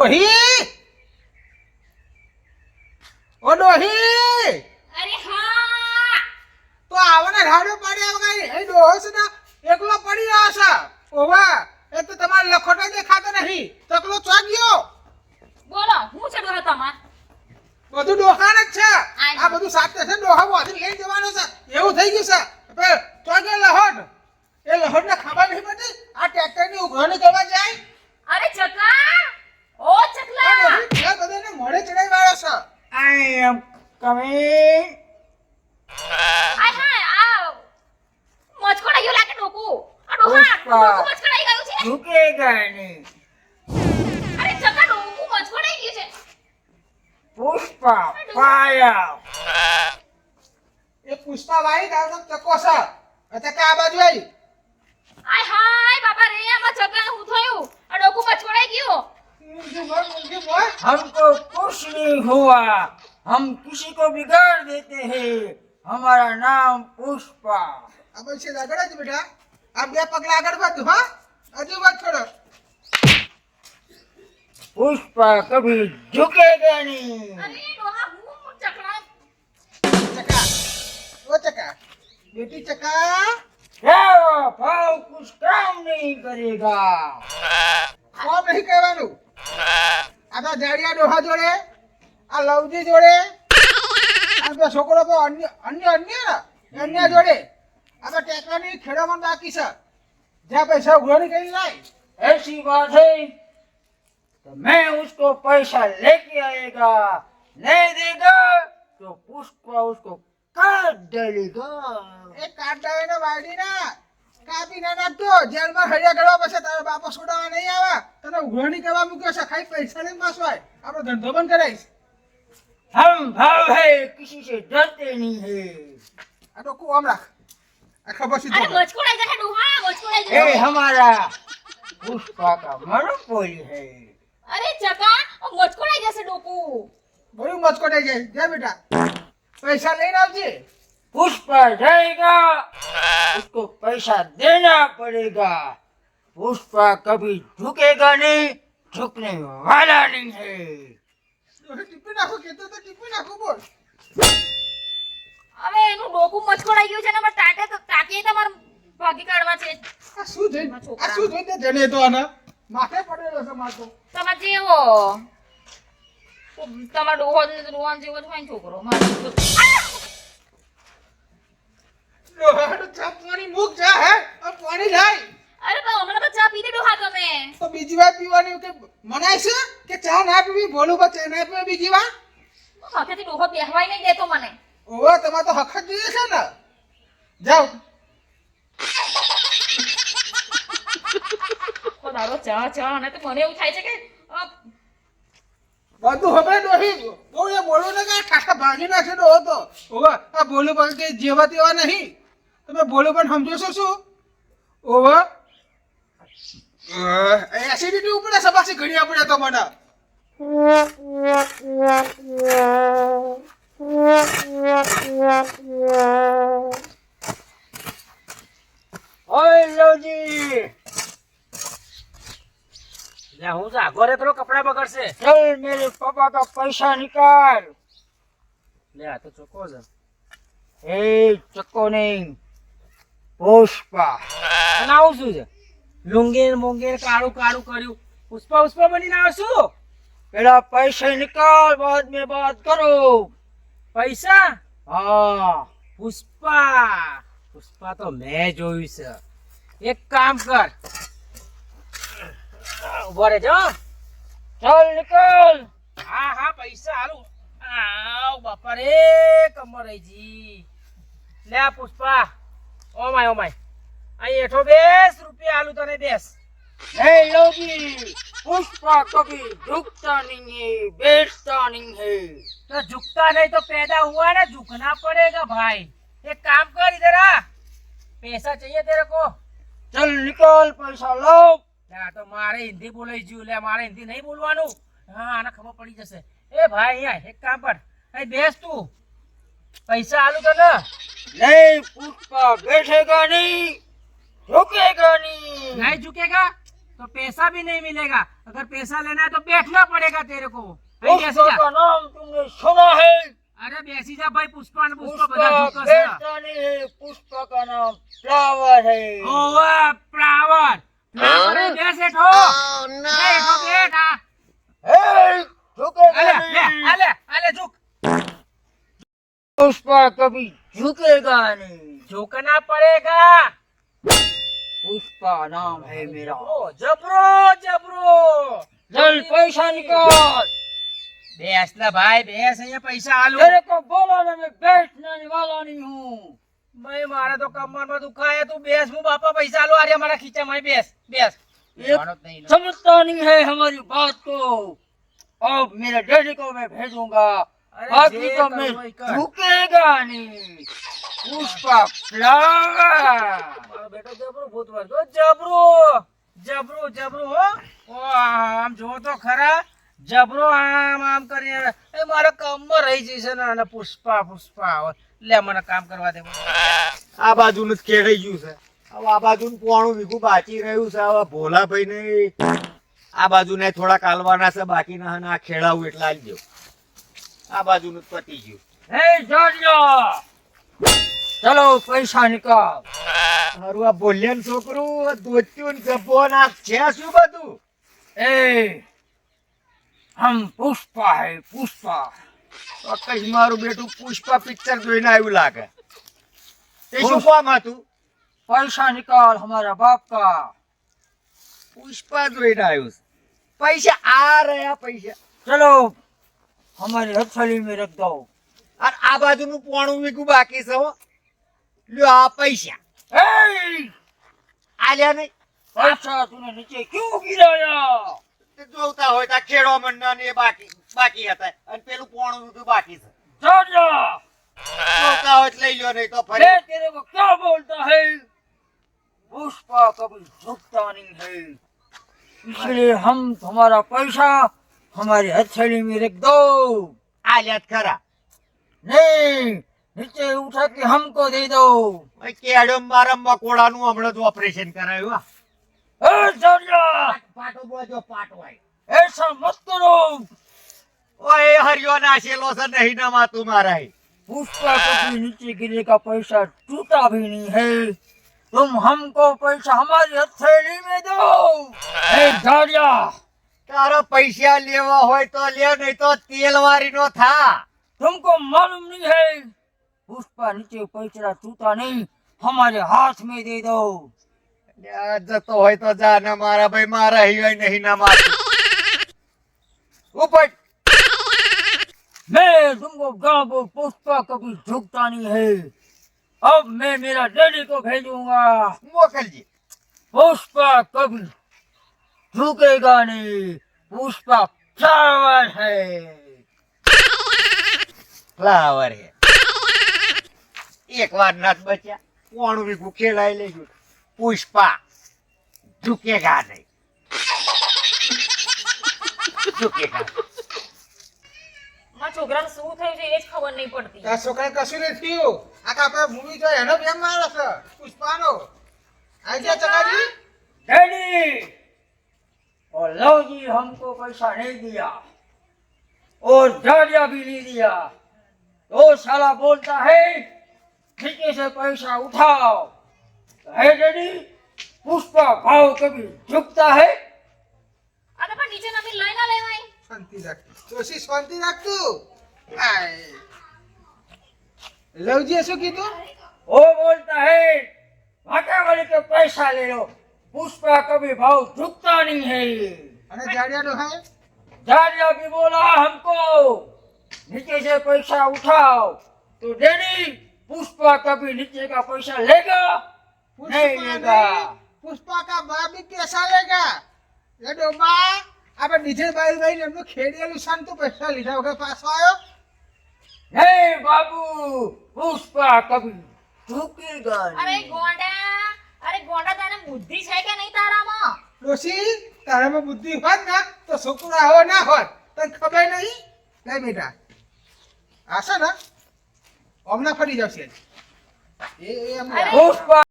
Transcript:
ડોહી? ઓ ડોહી! અરે હા! તો આવને રાડો પાડ્યા વગર એ ડોહો છે ને એકલો પડી રહ્યો છે. ઓવા એ તો તમારે લખોટો દેખાતો નહીં. તકલો ચોગ્યો બોલો હું છે ડોહા તમાર? બધું ડોહાન જ છે. આ બધું સાથે છે ડોહા વાથી લઈ જવાનું છે. એવું થઈ ગયું છે. ચોગ્યો લહોટ એ લહોટ ને ખાવા નહીં પડતી? આ ટ્રેક્ટરની ઉઘરણી કરવા જાય? અરે ચકલા! ઓ ચકલા! આ બધાને મોડે ચડાઈ વાળો છે. આઈ એમ કમિંગ આય હાય આ મચકોડા ગયું લાગે ડોકુ. આ ડોહા. ડોકુ મચકોડાઈ ગયું છે. ઝૂકેગા નહીં. અરે ચકલા ડોકુ મચકોડાઈ ગયું છે. પુષ્પા પાયા. એ પુષ્પા વાઈ તારો નામ ચકો છે. એટલે કે આ બાજુ આવી આય હાય हुआ हम किसी को बिगाड़ देते हैं हमारा नाम पुष्पा આ પછી આગળ જ બેટા આ બે પગલા આગળ વધ હા હજુ વાત છોડો पुष्पा कभी झुकेगा नहीं અરે ડોહા હું ચકલા ચકા ઓ ચકા બેટી ચકા क्या भाव कुछ काम नहीं करेगा કોમ નહીં કહેવાનું આ તો જાડિયા ડોહા જોડે આ લવજી જોડે આ બે છોકરો તો અન્ય અન્ય અન્ય ને અન્ય જોડે આ તો ટેકરાની ખેડામાં બાકી છે જ્યાં પૈસા ઉઘરાણી કરી લાય ऐसी बात है तो मैं उसको पैसा लेके आएगा नहीं देगा तो पुष्पा उसको काट डालेगा એ કાંટા એને વાડીના કાપી ના નાખતો જેલમાં હળિયા કરવા પછી તારા બાપા છોડાવવા નહીં આવે તને ઉઘરાણી કરવા મૂક્યો છે ખાઈ પૈસા લઈને પાછો આય આપણો ધંધો બંધ કરાઈશ हम भाव है किसी से डरते नहीं है। अरे को हम रख खबर बस इधर अरे रहा है? हाँ मुझको लग रहा है। ए हमारा पुष्पा का मोनोपोली है। अरे चका मुझको लग से डोकू। बोलो मुझको लग जाए जा बेटा। पैसा नहीं ना जी पुष्पा जाएगा उसको पैसा देना पड़ेगा। पुष्पा कभी झुकेगा नहीं झुकने वाला नहीं है। ટીપી નાખો કેતો તો ટીપી નાખો બોલ. હવે એનું ડોકું મચકોડાઈ ગયું છે ને મારે ટાટે તો ટાંકીએ તમારે ભાગી કાઢવા છે. આ શું જોઈ આ શું જોઈ તે જણે તો આને માથે પડેલો છે માથો. તમારે જેવો તમાર ડોહો ને રોહન જેવો જ હોય છોકરો મારો પાણી મૂક જા હે? આ પાણી લાય અરે હમણાં તો પી પીધી હા તમે. તો બીજી વાર પીવાની કે મનાય છે કે ચા ના પીવી? બોલું બા ચા ના પીવી બીજી વાર? હકેથી ડોહો બેહવાય નહીં દેતો મને. ઓહો તમારે તો હક જ જોઈએ છે ને. જાઓ. તારો ચા ચા અને તો મને એવું થાય છે કે બધું હવે ડોહી બહુ એ બોલો ને કે ઠાઠા ભાગી નાખે ડોહો તો. ઓવા આ બોલું પણ કે જેવા તેવા નહીં. તમે બોલું પણ સમજો છો શું? ઓહો એસિડિટી ઉપડે સબાસી ઘણી આપણે તો મને. ઓય લોજી હું જાગો રે પેલો કપડા બગડશે. ચલ મેરે પપ્પા તો પૈસા નિકાલ લે આ તો ચોખ્ખો છે. એ ચક્કો નહીં. પુષ્પા. ના શું છે? લુંગેર મુંગીન કાળું કાળું કર્યું. પુષ્પા પુષ્પા બનીને આવશું? પેલા પૈસા નિકાલ, બાદ મેં બાત કરો. પૈસા? હા, પુષ્પા. પુષ્પા તો મેં જોયું છે. એક કામ કર. ઊભો રહેજો ચાલ નિકાલ. હા હા, પૈસા હાલું. આવ, બાપા રે કમરઈજી લે Pushpa. Oh my oh my અહીં એઠો બેસ રૂપિયા હાલું તને બેસ ए लोगी पुष्पा कभी झुकता नहीं है बैठता नहीं है तो झुकता नहीं तो पैदा हुआ ना झुकना पड़ेगा भाई एक काम कर इधर आ पैसा चाहिए तेरे को चल निकाल पैसा लो લે તો મારે હિન્દી બોલાઈ ગયું લે મારે હિન્દી નહીં બોલવાનું હા આને ખબર પડી જશે એ ભાઈ અહીંયા એક કામ કર અહીં બેસ તું પૈસા આલું તને नहीं पुष्पा बैठेगा नहीं झुकेगा नहीं। नहीं झुकेगा तो पैसा भी नहीं मिलेगा। अगर पैसा लेना है तो बैठना पड़ेगा तेरे को। का नाम तुमने सुना है? अरे बेसी जा भाई पुष्पा ने पुष्पा नहीं है पुष्पा का नाम प्रावर है। ओ प्रावर पुष्पा कभी झुकेगा नहीं। झुकना पड़ेगा। उसका नाम है मेरा। जबरो जबरो जल पैसा निकाल। बेस ना भाई बेस ये पैसा आलू। तेरे को बोला ना मैं बैठने वाला नहीं हूँ। मैं मारा तो कमर में दुखा है तू बेस मुँह बापा पैसा लो अरे हमारा खींचा मैं बेस बेस समझता नहीं है हमारी बात को। अब मेरे डैडी को मैं भेजूँगा। बाकी तो मैं झुकेगा नहीं। पुष्पा फ्लावर જબરો આ બાજુનું ગયું છે. હવે આ બાજુનું પોણું વીઘું બાકી રહ્યું છે. હવે ભોલાભાઈ ને આ બાજુને થોડા કાલવાના છે. બાકી ના ખેડાવું એટલે આવી ગયો આ બાજુનું પતી ગયું. હે ચલો પૈસા નીકળ. મારું આ બોલ્યાન છોકરું દોત્યું ગપો ના છે શું બધું? એ હમ પુષ્પા હે પુષ્પા. ચોક્કસ મારું બેટું પુષ્પા પિક્ચર જોઈને આવ્યું લાગે. તે શું કામ હતું? પૈસા નીકળ અમારા બાપ પુષ્પા જોઈને આવ્યું પૈસા આ રહ્યા પૈસા. ચલો અમારી રક્ષલી મેં રખ દો અને આ બાજુનું પોણું વીકું બાકી છે લ્યો આ પૈસા ए આલ્યા નહીં पैसा तूने नीचे क्यों गिराया તે જોતા હોય તો આ ખેડો મંડળ ને એ બાકી બાકી હતા અને પેલું પોણું વીઘું બાકી છે जानिया જોતા હોય તો લઈ લ્યો નહીં તો ફરી मैं तेरे को क्या बोलता है पुष्पा कभी झुकता नहीं है इसलिए हम तुम्हारा पैसा हमारी हथेली में रख दो આલ્યા જ ખરા नहीं नीचे उठा के हमको दे दो ભાઈ કેડો મારા મકોડાનું હમણાં જ ઓપરેશન કરાયું હા. ए जानिया પાટો બોલજો પાટો હોય ऐसा मत करो ઓય હરિયો નાશેલો છે નહીં નમાતું મારા पुष्पा कभी नीचे गिरने का पैसा टूटा भी नहीं है तुम हमको पैसा हमारी हथेली में दो ए जानिया તારા પૈસા લેવા હોય તો લે નહીં તો તેલ વારી નો થા तुमको मालूम नहीं है पुष्पा नीचे पैसा टूटा नहीं हमारे हाथ में दे दो લ્યા, જતો હોય તો જા ને મારા ભાઈ મારા હિવાય નહીં નમાતું ઉપર मैं तुमको गाँव पुष्पा कभी झुकता नहीं है अब मैं मेरा डैडी को भेजूंगा મોકલજે पुष्पा कभी झुकेगा नहीं पुष्पा फ्लावर है ફ્લાવર હે એક વાર નાથ બચ્યા કોણ વીઘું ખેલાઈ લેજો પુષ્પા ઝુકેગા નહીં ઝુકેગા નહીં. મારા છોકરાને શું થયું છે એ જ ખબર નહીં પડતી આ છોકરાને કશું નહીં થયું આ તો આપણે મૂવી જોઈ એનો બેમ મારે છે પુષ્પાનો આઈ જા ચકાજી डैडी और लव जी हमको पैसा नहीं दिया और झाड़िया भी नहीं दिया तो साला बोलता है नीचे से पैसा उठाओ है डैडी पुष्पा भाव कभी झुकता है આ તો પણ નીચે નમી લઈ ના લેવાય શાંતિ રાખ જોશી શાંતિ રાખતું આય લવજીએ શું કીધું वो बोलता है भाटा वाले के पैसा ले लो पुष्पा कभी भाव झुकता नहीं है અને જાડિયાનો હે झाड़िया भी बोला हमको नीचे से पैसा उठाओ तो डैडी पुष्पा कभी नीचे का पैसा लेगा नहीं लेगा પુષ્પા કા બાપ ભી પૈસા લેગા એ ડોબા આપણે ડીજે બાઈ બાઈ એમનું ખેડેલું શાન તો પૈસા લીધા વગર પાછો આવ્યો नहीं बाबू पुष्पा कभी झुकेगा અરે नहीं ગોંડા અરે ગોંડા તને બુદ્ધિ છે કે નહીં તારામાં ડોશી તારામાં બુદ્ધિ હોત ને તો છોકરો આવો ના હોત તને ખબર નહીં લે બેટા આશે ને હમણાં ફરી જશે. એ